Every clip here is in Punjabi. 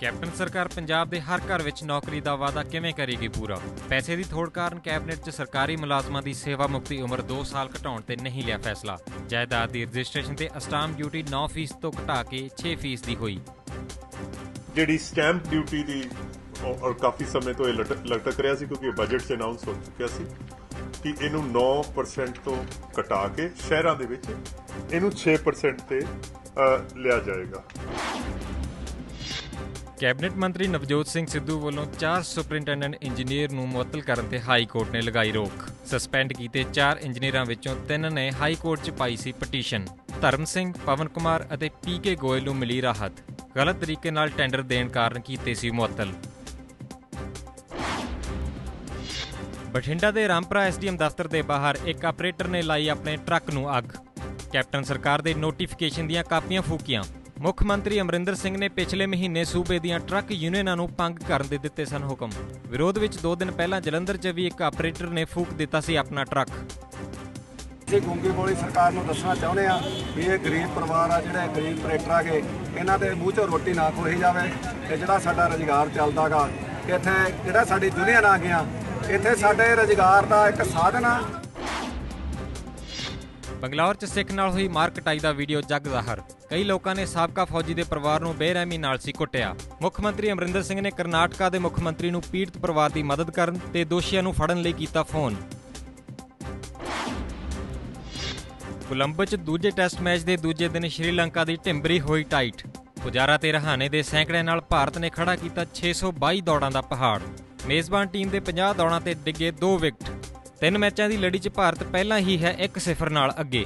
ਕੈਪਟਨ ਸਰਕਾਰ ਪੰਜਾਬ ਦੇ ਹਰ ਘਰ ਵਿੱਚ ਨੌਕਰੀ ਦਾ ਵਾਅਦਾ ਕਿਵੇਂ ਕਰੇਗੀ ਪੂਰਾ? ਪੈਸੇ ਦੀ ਥੋੜ ਕਾਰਨ ਕੈਬਨਿਟ 'ਚ ਸਰਕਾਰੀ ਮੁਲਾਜ਼ਮਾਂ ਦੀ ਸੇਵਾ ਮੁਕਤੀ ਉਮਰ 2 ਸਾਲ ਘਟਾਉਣ ਤੇ ਨਹੀਂ ਲਿਆ ਫੈਸਲਾ। ਜਾਇਦਾਦ ਦੀ ਰਜਿਸਟ੍ਰੇਸ਼ਨ ਤੇ ਅਸਟਾਮ ਡਿਊਟੀ 9% ਤੋਂ ਘਟਾ ਕੇ 6% ਦੀ ਹੋਈ। ਜਿਹੜੀ ਸਟੈਂਪ ਡਿਊਟੀ ਦੀ ਔਰ ਕਾਫੀ ਸਮੇਂ ਤੋਂ ਇਹ ਲਟਕ ਲਟਕ ਰਿਹਾ ਸੀ ਕਿਉਂਕਿ ਬਜਟ 'ਚ ਅਨਾਉਂਸ ਹੋ ਚੁੱਕਿਆ ਸੀ ਕਿ ਇਹਨੂੰ 9% ਤੋਂ ਘਟਾ ਕੇ ਸ਼ਹਿਰਾਂ ਦੇ ਵਿੱਚ ਇਹਨੂੰ 6% ਤੇ ਲਿਆ ਜਾਏਗਾ। ਕੈਬਨਿਟ ਮੰਤਰੀ ਨਵਜੋਤ ਸਿੰਘ ਸਿੱਧੂ ਵੱਲੋਂ ਚਾਰ ਸੁਪਰਿੰਟੈਂਡੈਂਟ ਇੰਜੀਨੀਅਰ ਨੂੰ ਮੁਅੱਤਲ ਕਰਨ ਤੇ ਹਾਈ ਕੋਰਟ ਨੇ ਲਗਾਈ ਰੋਕ। ਸਸਪੈਂਡ ਕੀਤੇ ਚਾਰ ਇੰਜੀਨੀਅਰਾਂ ਵਿੱਚੋਂ ਤਿੰਨ ਨੇ ਹਾਈ ਕੋਰਟ 'ਚ ਪਾਈ ਸੀ ਪਟੀਸ਼ਨ। ਧਰਮ ਸਿੰਘ, ਪਵਨ ਕੁਮਾਰ ਅਤੇ ਪੀਕੇ ਗੋਇਲ ਨੂੰ ਮਿਲੀ ਰਾਹਤ। ਗਲਤ ਤਰੀਕੇ ਨਾਲ ਟੈਂਡਰ ਦੇਣ ਕਾਰਨ ਕੀਤੇ ਸੀ ਮੁਅੱਤਲ। ਬਠਿੰਡਾ ਦੇ ਰਾਮਪੁਰਾ ਐਸਡੀਐਮ ਦਫ਼ਤਰ ਦੇ ਬਾਹਰ ਇੱਕ ਆਪਰੇਟਰ ਨੇ ਲਾਈ ਆਪਣੇ ਟਰੱਕ ਨੂੰ ਅੱਗ। ਕੈਪਟਨ ਸਰਕਾਰ ਦੇ ਨੋਟੀਫਿਕੇਸ਼ਨ ਦੀਆਂ ਕਾਪੀਆਂ ਫੂਕੀਆਂ। ਮੁੱਖ ਮੰਤਰੀ ਅਮਰਿੰਦਰ ਸਿੰਘ ਨੇ ਪਿਛਲੇ ਮਹੀਨੇ ਸੂਬੇ ਦੀਆਂ ਟਰੱਕ ਯੂਨੀਅਨਾਂ ਨੂੰ ਭੰਗ ਕਰਨ ਦੇ ਦਿੱਤੇ ਸਨ ਹੁਕਮ। ਵਿਰੋਧ ਵਿੱਚ 2 ਦਿਨ ਪਹਿਲਾਂ ਜਲੰਧਰ 'ਚ ਵੀ ਇੱਕ ਆਪਰੇਟਰ ਨੇ ਫੂਕ ਦਿੱਤਾ ਸੀ ਆਪਣਾ ਟਰੱਕ। ਅਸੀਂ ਗੁੰਗੀ ਬੋਲੀ ਸਰਕਾਰ ਨੂੰ ਦੱਸਣਾ ਚਾਹੁੰਦੇ ਆ ਵੀ ਇਹ ਗਰੀਬ ਪਰਿਵਾਰ ਆ, ਜਿਹੜੇ ਗਰੀਬ ਆਪਰੇਟਰ ਆਗੇ ਇਹਨਾਂ ਦੇ ਮੂੰਹ 'ਚੋਂ ਰੋਟੀ ਨਾ ਖੋਹੀ ਜਾਵੇ ਤੇ ਜਿਹੜਾ ਸਾਡਾ ਰੁਜ਼ਗਾਰ ਚੱਲਦਾਗਾ ਇੱਥੇ ਜਿਹੜਾ ਸਾਡੀ ਦੁਨੀਆ ਆ ਗਿਆ ਇੱਥੇ ਸਾਡੇ ਰੁਜ਼ਗਾਰ ਦਾ ਇੱਕ ਸਾਧਨ ਆ। ਬੰਗਲੌਰ 'ਚ ਸਿੱਖ ਨਾਲ ਹੋਈ ਮਾਰ ਕਟਾਈ ਦਾ ਵੀਡੀਓ ਜੱਗ ਜ਼ਾਹਰ। ਕਈ ਲੋਕਾਂ ਨੇ ਸਾਬਕਾ ਫੌਜੀ ਦੇ ਪਰਿਵਾਰ ਨੂੰ ਬੇਰਹਿਮੀ ਨਾਲ ਸੀ ਕੁੱਟਿਆ। ਮੁੱਖ ਮੰਤਰੀ ਅਮਰਿੰਦਰ ਸਿੰਘ ਨੇ ਕਰਨਾਟਕਾ ਦੇ ਮੁੱਖ ਮੰਤਰੀ ਨੂੰ ਪੀੜਤ ਪਰਿਵਾਰ ਦੀ ਮਦਦ ਕਰਨ ਤੇ ਦੋਸ਼ੀਆਂ ਨੂੰ ਫੜਨ ਲਈ ਕੀਤਾ ਫੋਨ। ਕੋਲੰਬੋ 'ਚ ਦੂਜੇ ਟੈਸਟ ਮੈਚ ਦੇ ਦੂਜੇ ਦਿਨ ਸ਼੍ਰੀਲੰਕਾ ਦੀ ਢਿੰਬਰੀ ਹੋਈ ਟਾਈਟ। ਪੁਜਾਰਾ ਤੇ ਰਹਾਣੇ ਦੇ ਸੈਂਕੜਿਆਂ ਨਾਲ ਭਾਰਤ ਨੇ ਖੜਾ ਕੀਤਾ 622 ਦੌੜਾਂ ਦਾ ਪਹਾੜ। ਮੇਜ਼ਬਾਨ ਟੀਮ ਦੇ 50 ਦੌੜਾਂ ਤੇ ਡਿੱਗੇ 2 ਵਿਕਟ। ਤਿੰਨ ਮੈਚਾਂ ਦੀ ਲੜੀ 'ਚ ਭਾਰਤ ਪਹਿਲਾਂ ਹੀ ਹੈ 1-0 ਨਾਲ ਅੱਗੇ।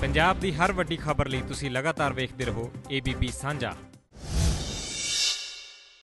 ਪੰਜਾਬ ਦੀ ਹਰ ਵੱਡੀ ਖਬਰ ਲਈ ਤੁਸੀਂ ਲਗਾਤਾਰ ਵੇਖਦੇ ਰਹੋ ABP ਸਾਂਝਾ।